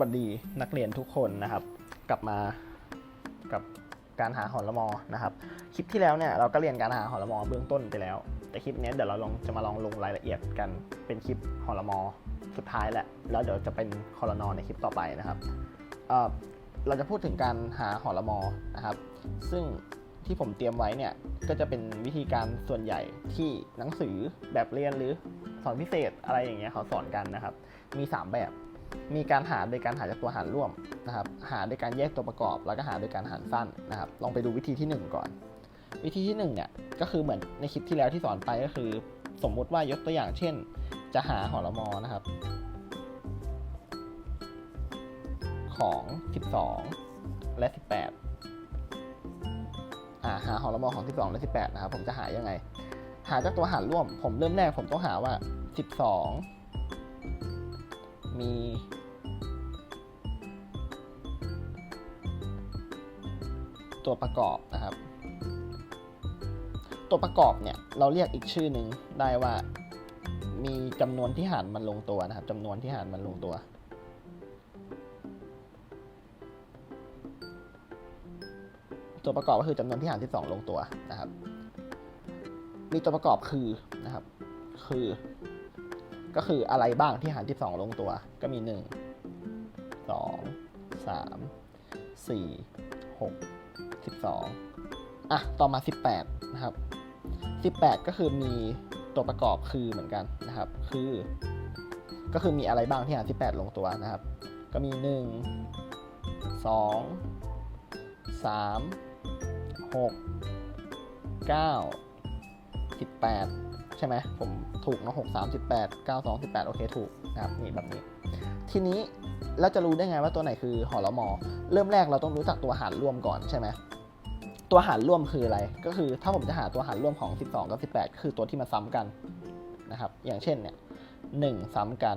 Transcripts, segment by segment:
วัสดีนักเรียนทุกคนนะครับ กลับมากับการหาหอละมอนะครับ คลิปที่แล้วเนี่ยเราก็เรียนการหาหอละมอเบื้องต้นไปแล้ว แต่คลิปนี้เดี๋ยวเราลองจะมาลองลงรายละเอียดกันเป็นคลิปหอละมอสุดท้ายแหละแล้วเดี๋ยวจะเป็นคอรนอในคลิปต่อไปนะครับเเราจะพูดถึงการหาหอละมอนะครับ ซึ่งที่ผมเตรียมไว้เนี่ยก็จะเป็นวิธีการส่วนใหญ่ที่หนังสือแบบเรียนหรือสอนพิเศษอะไรอย่างเงี้ยเขาสอนกันนะครับ มี 3 แบบ มีการหาโดยการหาจากตัวหารร่วมนะครับหาโดยการแยกตัวประกอบ แล้วก็หาโดยการหารสั้นนะครับ ลองไปดูวิธีที่ 1 ก่อน วิธีที่1เนี่ยก็คือเหมือนในคลิปที่แล้วที่สอนไปก็คือ สมมุติว่ายกตัวอย่างเช่น จะหาหอละมอนะครับ ของ 12 และ 18อ่าหาหอละมอของ 12 และ 18 นะครับ ผมจะหายังไง หาจากตัวหารร่วม ผมเริ่มแรกผมต้องหาว่า 12 มี ตัวประกอบนะครับ ตัวประกอบเนี่ยเราเรียกอีกชื่อหนึ่งได้ว่ามีจำนวนที่หารมันลงตัวนะครับจำนวนที่หารมันลงตัวตัวประกอบก็คือจำนวนที่หารที่ 2 ลงตัวนะครับ มีตัวประกอบคือนะครับ คือ ก็คืออะไรบ้างที่หารที่2ลงตัว ก็มี 1 2 3 4 6 12 อะ ต่อมา 18 นะครับ 18 ก็คือมีตัวประกอบคือเหมือนกันนะครับ คือ ก็คือมีอะไรบ้างที่หาร 18 ลงตัวนะครับ ก็มี 1 2 3 6 9 18 ใช่ไหมผมถูกเนอะ6 3 18 9 2 18โอเคถูกนะครับนี่แบบนี้ ทีนี้เราจะรู้ได้ไงว่าตัวไหนคือหอละมอ เริ่มแรกเราต้องรู้จักตัวหารร่วมก่อนใช่ไหมตัวหารร่วมคืออะไร ก็คือถ้าผมจะหาตัวหารร่วมของ 12 กับ 18 คือตัวที่มาซ้ำกันนะครับ อย่างเช่นเนี่ย1ซ้ำกัน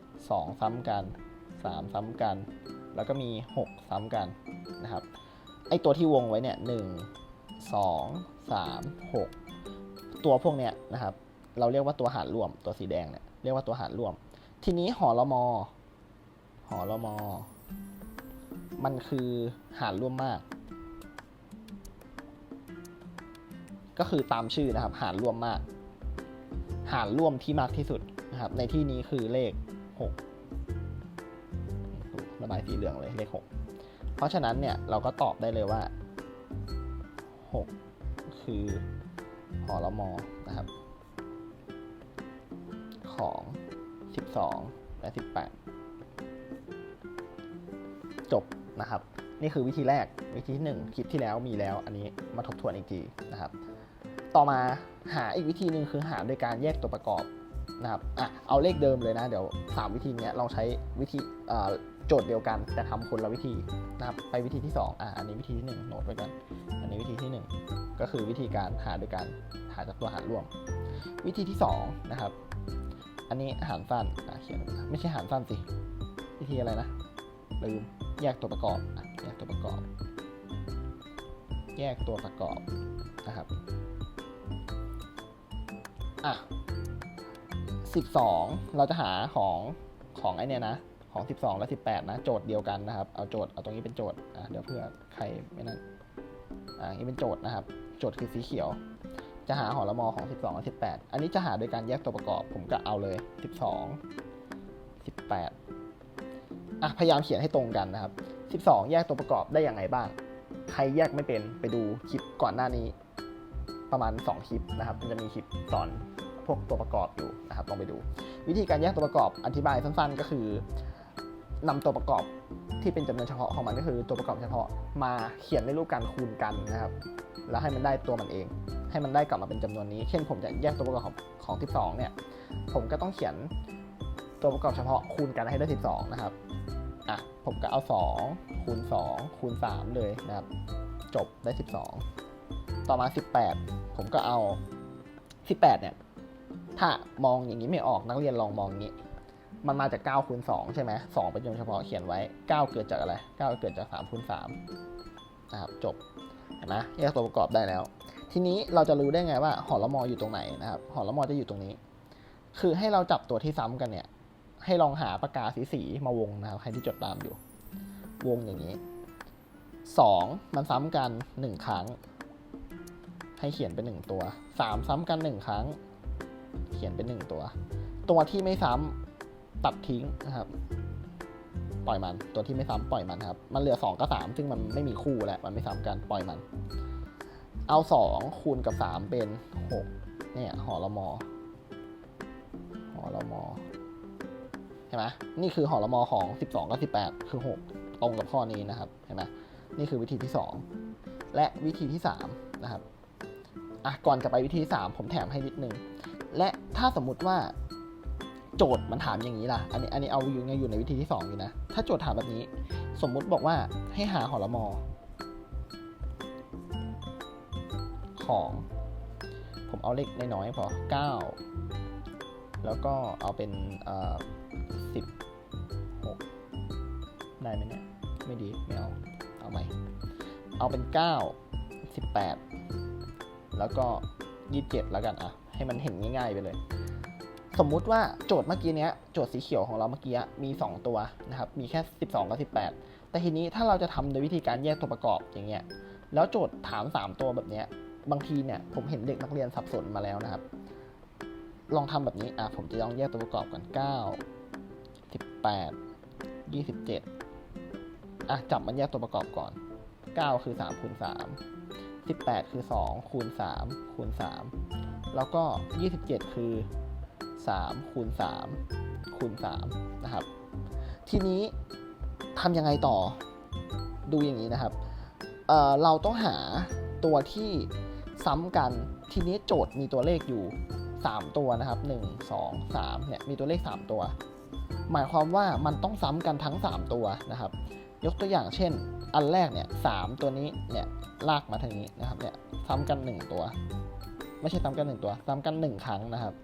2 ซ้ำกัน 3 ซ้ำกัน แล้วก็มี 6 ซ้ำกันนะครับ ไอตัวที่วงไว้เนี่ย1 2 3 6 ตัวพวกเนี้ยนะครับ เราเรียกว่าตัวหารรวมตัวสีแดงเนี่ยเรียกว่าตัวหารรวม ทีนี้หอละมอหอละมอมันคือหารร่วมมาก ก็คือตามชื่อนะครับ หารร่วมมาก หารร่วมที่มากที่สุดนะครับ ในที่นี้คือเลข 6 ระบายสีเหลืองเลยเลข 6 เพราะฉะนั้นเนี่ยเราก็ตอบได้เลยว่า 6 คือ อละมอนะครับ ของ 12 และ 18 จบนะครับ นี่คือวิธีแรกวิธีที่1คลิปที่แล้วมีแล้ว อันนี้มาทบทวนอีกทีนะครับ ต่อมาหาอีกวิธีหนึ่งคือหาโดยการแยกตัวประกอบนะครับอะเอาเลขเดิมเลยนะ เดี๋ยว 3 วิธีนี้ลองใช้วิธีอ่า โจทย์เดียวกัน แต่ทำคนละวิธีนะครับไปวิธีที่ 2อะอันนี้วิธีที่1โน้ตไว้กันอันนี้วิธีที่ 1 ก็คือวิธีการหาโดยการหาจากตัวหารร่วม วิธีที่2นะครับอันนี้หารสั้นอะเขียนไม่ใช่หารสั้นสิวิธีอะไรนะลืมแยกตัวประกอบอะแยกตัวประกอบ แยกตัวประกอบนะครับอะ12 เราจะหาของของไอเนี่ยนะ ของ 12 และ 18 นะ โจทย์เดียวกันนะครับ เอาโจทย์เอาตรงนี้เป็นโจทย์อะเดี๋ยวเพื่อใครไม่นั่นอะนี่เป็นโจทย์นะครับ โจทย์คือสีเขียว จะหาหอละมอของ 12 และ 18 อันนี้จะหาโดยการแยกตัวประกอบ ผมก็เอาเลย 12 18อะพยายามเขียนให้ตรงกันนะครับ 12 แยกตัวประกอบได้อยังไงบ้าง ใครแยกไม่เป็นไปดูคลิปก่อนหน้านี้ ประมาณ 2 คลิปนะครับ มันจะมีคลิปสอนพวกตัวประกอบอยู่นะครับลองไปดู วิธีการแยกตัวประกอบอธิบายสั้นๆ ก็คือ นำตัวประกอบที่เป็นจำนวนเฉพาะของมันก็คือตัวประกอบเฉพาะมาเขียนในรูปการคูณกันนะครับ แล้วให้มันได้ตัวมันเอง ให้มันได้กลับมาเป็นจำนวนนี้ เช่นผมจะแยกตัวประกอบของของ12เนี่ย ผมก็ต้องเขียนตัวประกอบเฉพาะคูณกันให้ได้ 12 นะครับ อะ ผมก็เอา 2 คูณ 2 คูณ 3 เลยนะครับ จบได้ 12 ต่อมา 18 ผมก็เอา 18 เนี่ย ถ้ามองอย่างนี้ไม่ออกนักเรียนลองมองอย่างนี้ มันมาจาก9คูณ2ใช่ไหม2เป็นจำนวนเฉพาะเขียนไว้ 9 เกิดจากอะไร 9 เกิดจาก3คูณ3นะครับจบเห็นไหมแยกตัวประกอบได้แล้ว ทีนี้เราจะรู้ได้ไงว่าหอละมออยู่ตรงไหนนะครับหอละมอจะอยู่ตรงนี้ คือให้เราจับตัวที่ซ้ำกันเนี่ย ให้ลองหาปากกาสีสีมาวงนะครับใครที่จดตามอยู่ วงอย่างนี้สองมันซ้ำกันหนึ่งครั้ง ให้เขียนเป็นหนึ่งตัวสามซ้ำกันหนึ่งครั้ง เขียนเป็นหนึ่งตัว ตัวที่ไม่ซ้ำ ตัดทิ้งนะครับ ปล่อยมัน ตัวที่ไม่ซ้ำปล่อยมันครับ มันเหลือสองกับสามซึ่งมันไม่มีคู่แล้ว มันไม่ซ้ำกัน ปล่อยมัน เอาสองคูณกับสามเป็นหกเนี่ย หอละมอ หอละมอ เห็นไหมนี่คือหอละมอของสิบสองกับสิบแปดคือหกตรงกับข้อนี้นะครับ เห็นไหมนี่คือวิธีที่สองและวิธีที่สามนะครับ อะ ก่อนจะไปวิธีที่สามผมแถมให้นิดนึง และถ้าสมมุติว่า โจทย์มันถามอย่างนี้ล่ะ อันนี้อันนี้เอาอยู่ยังอยู่ในวิธีที่สองอยู่นะ ถ้าโจทย์ถามแบบนี้ สมมุติบอกว่าให้หาหอละมอ ของ ผมเอาเลขน้อยๆพอเก้าแล้วก็เอาเป็นเอ่อสิบหกได้ไหมเนี่ย ไม่ดี ไม่เอา เอาใหม่ เอาเป็นเก้าสิบแล้วก็ยี่สิบเจ็ดแล้วกันอะ ให้มันเห็นง่ายๆไปเลย สมมุติว่าโจทย์เมื่อกี้เนี้ยโจทย์สีเขียวของเราเมื่อกี้มี 2 ตัวนะครับมีแค่ 12 กับ 18 แต่ทีนี้ถ้าเราจะทำโดยวิธีการแยกตัวประกอบอย่างเงี้ยแล้วโจทย์ถาม 3 ตัวแบบเนี้ยบางทีเนี่ยผมเห็นเด็กนักเรียนสับสนมาแล้วนะครับ ลองทำแบบนี้อะผมจะลองแยกตัวประกอบกัน 9 18 27อะจับมันแยกตัวประกอบก่อน 9 คือ3คูณ3 18 คือ 2 คูณ 3 คูณ 3 แล้วก็ 27 คือ 3คูณ3คูณ3นะครับ ทีนี้ทำยังไงต่อดูอย่างนี้นะครับเเราต้องหาตัวที่ซ้ำกัน ทีนี้โจทย์มีตัวเลขอยู่ 3 ตัวนะครับ 1 2 3เนี่ยมีตัวเลข 3 ตัว หมายความว่ามันต้องซ้ำกันทั้ง 3 ตัวนะครับ ยกตัวอย่างเช่น อันแรกเนี่ยสตัวนี้เนี่ยลากมาทางนี้นะครับเนี่ยซ้ำกัน 1 ตัว ไม่ใช่ซ้ำกัน 1 ตัว ซ้ำกัน 1 ครั้งนะครับ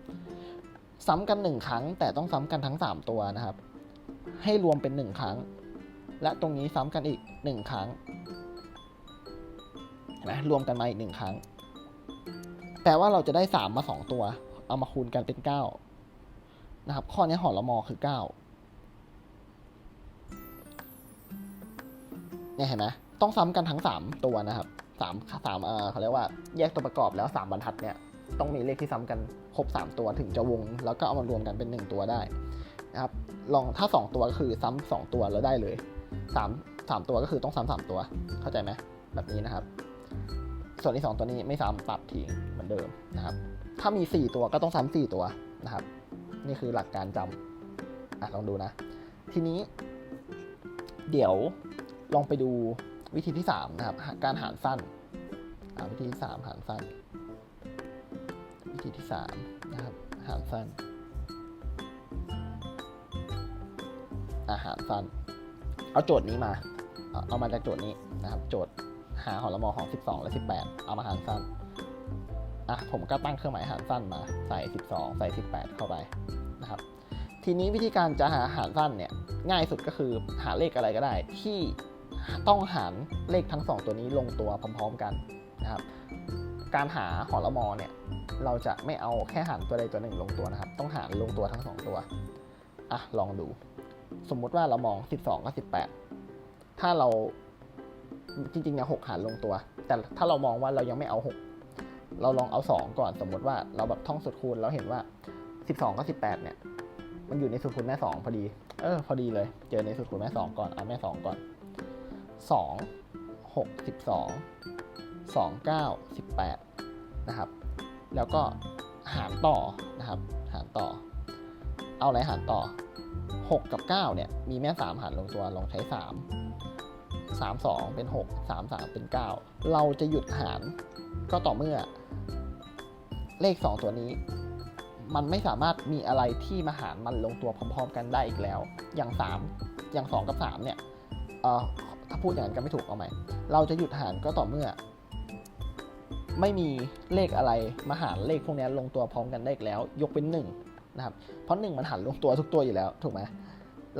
ซ้ำกัน 1 ครั้ง แต่ต้องซ้ำกันทั้ง 3 ตัวนะครับ ให้รวมเป็น 1 ครั้ง และตรงนี้ซ้ำกันอีก 1 ครั้งเห็นไหมรวมกันมาอีก 1 ครั้ง แปลว่าเราจะได้ 3 มา 2 ตัว เอามาคูณกันเป็น 9 นะครับ ข้อนี้หอละมอคือ 9 เนี่ยเห็นไหมต้องซ้ำกันทั้ง 3 ตัวนะครับสามสามเออเขาเรียกว่าแยกตัวประกอบแล้ว 3 บรรทัดเนี่ย ต้องมีเลขที่ซ้ำกันครบ 3 ตัวถึงจะวง แล้วก็เอามารวมกันเป็น 1 ตัวได้นะครับลองถ้า 2 ตัวก็คือซ้ำ2ตัวแล้วได้เลย 3 3 ตัวก็คือต้องซ้ำ3ตัวเข้าใจไหมแบบนี้นะครับ ส่วนที่ 2 ตัวนี้ไม่ซ้ำตัดทิ้งเหมือนเดิมนะครับ ถ้ามี 4 ตัวก็ต้องซ้ำ4ตัวนะครับ นี่คือหลักการจำอะลองดูนะ ทีนี้ เดี๋ยวลองไปดูวิธีที่ 3 นะครับ การหารสั้นวิธีที่ 3 หารสั้น วิธีที่ 3 นะครับ อาหารสั้น อาหารสั้น เอาโจทย์นี้มาเอาเอามาจากโจทย์นี้นะครับ โจทย์หาหอละมอของ 12 และ 18 เอามาหารสั้น อะ ผมก็ตั้งเครื่องหมายหารสั้นมา ใส่ 12 ใส่ 18 เข้าไปนะครับ ทีนี้วิธีการจะหาหารสั้นเนี่ย ง่ายสุดก็คือหาเลขอะไรก็ได้ที่ต้องหารเลขทั้ง 2 ตัวนี้ลงตัวพร้อม ๆ กันนะครับ การหาหอละมอเนี่ยเราจะไม่เอาแค่หารตัวใดตัวหนึ่งลงตัวนะครับ ต้องหารลงตัวทั้ง 2 ตัวอะลองดู สมมุติว่าเรามอง 12กับ18 ถ้าเราจริงๆเนี่ย6หารลงตัว แต่ถ้าเรามองว่าเรายังไม่เอา 6 เราลองเอา 2 ก่อน สมมุติว่าเราแบบท่องสูตรคูณเราเห็นว่า 12กับ18 เนี่ย มันอยู่ในสูตรคูณแม่ 2 พอดี เออพอดีเลย เจอในสูตรคูณแม่ 2 ก่อนเอาแม่ 2 ก่อน 2 6 12 2 9 18 นะครับ แล้วก็หารต่อนะครับ หารต่อ เอาอะไรหารต่อ 6 กับ 9 เนี่ย มีแม่ 3 หารลงตัว ลองใช้ 3 3 2 เป็น 6 3 3 เป็น 9 เราจะหยุดหารก็ต่อเมื่อ เลข 2 ตัวนี้ มันไม่สามารถมีอะไรที่มาหารมันลงตัวพร้อม ๆ กันได้อีกแล้ว อย่าง 3 อย่าง 2 กับ 3 เนี่ยเอ่อถ้าพูดอย่างนั้นก็ไม่ถูกเอาใหม เราจะหยุดหารก็ต่อเมื่อ ไม่มีเลขอะไรมาหารเลขพวกนี้ลงตัวพร้อมกันได้อีกแล้ว ยกเป็น1นะครับเพราะ 1 มันหันลงตัวทุกตัวอยู่แล้วถูกไหม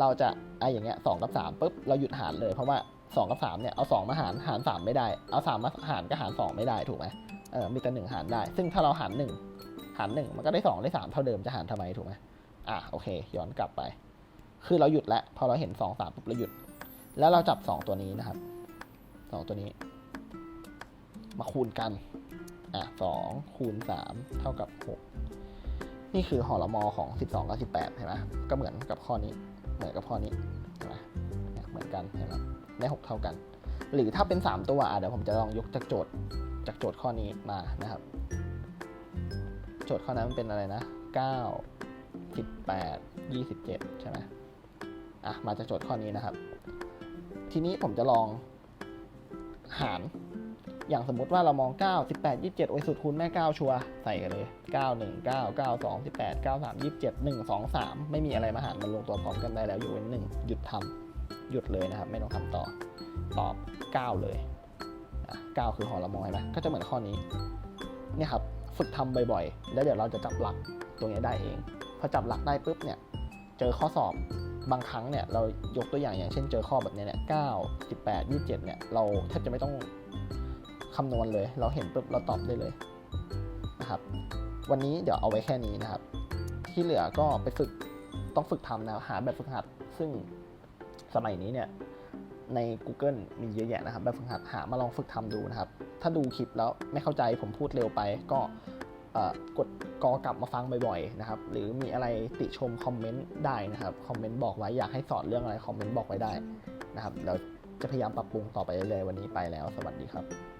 เราจะไออย่างเงี้ยสกับ3ปุ๊บเราหยุดหารเลยเพราะว่า 2 กับ3เนี่ยเอา 2 มาหารหาร 3 ไม่ได้ เอา 3 มาหารก็หาร 2 ไม่ได้ถูกไหมเออมีแต่1หารได้ ซึ่งถ้าเราหาร 1 หาร 1 มันก็ได้ 2 ได้ 3 เท่าเดิมจะหารทำไมถูกไหมอะโอเคย้อนกลับไป คือเราหยุดแล้วพอเราเห็นสองสามปุ๊บเราหยุด แล้วเราจับสองตัวนี้นะครับสองตัวนี้ มาคูณกัน อะสองคูณสามเท่ากับหกนี่คือหอละมอของสิบสองกับสิบแปดเห็นไหมก็เหมือนกับข้อนี้ เหมือนกับข้อนี้เห็นไหมเหมือนกันเห็นไหมได้หกเท่ากัน หรือถ้าเป็นสามตัวอะเดี๋ยวผมจะลองยกจากโจทย์จากโจทย์ข้อนี้มานะครับ โจทย์ข้อนั้นมันเป็นอะไรนะเก้าสิบแปดยี่สิบเจ็ดใช่ไหมอะมาจากโจทย์ข้อนี้นะครับ ทีนี้ผมจะลองหาร อย่างสมมติว่าเรามอง 9 18 27 โอ้ยสุดคูณแม่ 9 ชัวใส่กันเลย 9 1 9 9 2 18 9 3 27 1 2 3 ไม่มีอะไรมาหารมันลงตัวพร้อมกันได้แล้วยกเว้น1หยุดทำหยุดเลยนะครับ ไม่ต้องทำต่อ ตอบ 9 เลย 9 คือหอละมอยนะก็จะเหมือนข้อนี้เนี่ยครับฝึกทำบ่อยๆ แล้วเดี๋ยวเราจะจับหลักตรงนี้ได้เอง พอจับหลักได้ปุ๊บเนี่ยเจอข้อสอบบางครั้งเนี่ยเรายกตัวอย่างอย่างเช่นเจอข้อแบบเนี้ยเนี่ย9 18 27เนี่ยเราแทบจะไม่ต้อง คำนวณเลย เราเห็นปุ๊บเราตอบได้เลยนะครับ วันนี้เดี๋ยวเอาไว้แค่นี้นะครับ ที่เหลือก็ไปฝึกต้องฝึกทำนะหาแบบฝึกหัด ซึ่งสมัยนี้เนี่ยใน Google มีเยอะแยะนะครับ แบบฝึกหัดหามาลองฝึกทำดูนะครับ ถ้าดูคลิปแล้วไม่เข้าใจผมพูดเร็วไป ก็กดกอกลับมาฟังบ่อยๆนะครับ หรือมีอะไรติชมคอมเมนต์ได้นะครับ คอมเมนต์บอกไว้อยากให้สอนเรื่องอะไรคอมเมนต์บอกไว้ได้นะครับเดี๋ยวจะพยายามปรับปรุงต่อไปเรื่อยๆวันนี้ไปแล้ว สวัสดีครับ